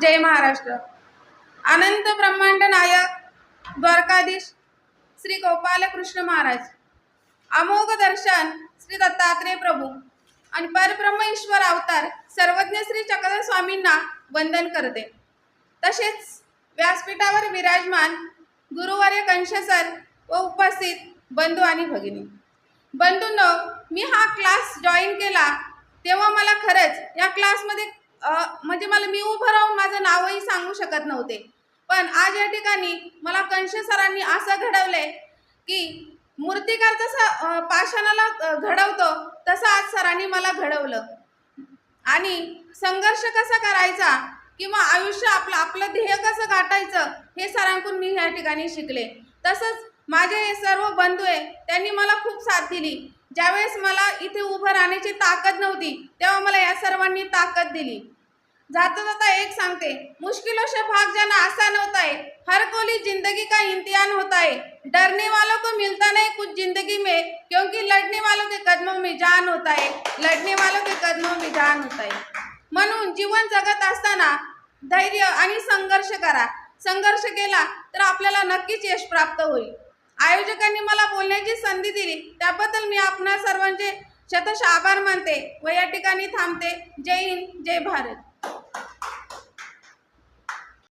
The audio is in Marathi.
जय महाराष्ट्र. अनंत ब्रह्मांड नायक द्वारकाधीश श्री गोपालकृष्ण महाराज. अमोघ दर्शन श्री दत्तात्रेय प्रभू आणि परब्रह्म ईश्वर अवतार सर्वज्ञ श्री चक्रधर स्वामींना वंदन करते. तसेच व्यासपीठावर विराजमान गुरुवार्य कंशसर व उपस्थित बंधू आणि भगिनी. बंधूंनो मी हा क्लास जॉईन केला तेव्हा मला खरंच या क्लासमध्ये म्हणजे मला मी उभं राहून माझं नावही सांगू शकत नव्हते. पण आज या ठिकाणी मला कंश सरांनी असं घडवलंय की मूर्तिकार जसं पाषाणाला घडवतो तसं आज सरांनी मला घडवलं. आणि संघर्ष कसा करायचा किंवा आयुष्य आपलं आपलं ध्येय कसं गाठायचं हे सरांकडून मी ह्या ठिकाणी शिकले. तसंच माझे हे सर्व बंधू आहे त्यांनी मला खूप साथ दिली. ज्यावेळेस मला इथे उभं राहण्याची ताकद नव्हती तेव्हा मला या सर्वांनी ताकद दिली. जाता जाता एक सांगते मुश्किलों से भाग जाना आसान होता है हर कोली जिंदगी का इम्तिहान होता है डरने वालों को मिलता नहीं कुछ जिंदगी में क्योंकि लड़ने वालों के कदमों में जान होता है लढणे वालों के कदमों में जान होता है म्हणून जीवन जगत असताना धैर्य आणि संघर्ष करा. संघर्ष केला तर आपल्याला नक्कीच यश प्राप्त होईल. आयोजकांनी मला बोलण्याची संधी दिली. त्याबद्दल मी आपणा सर्वांचे शतश आभार मानते व या ठिकाणी थांबते. जय हिंद जय भारत.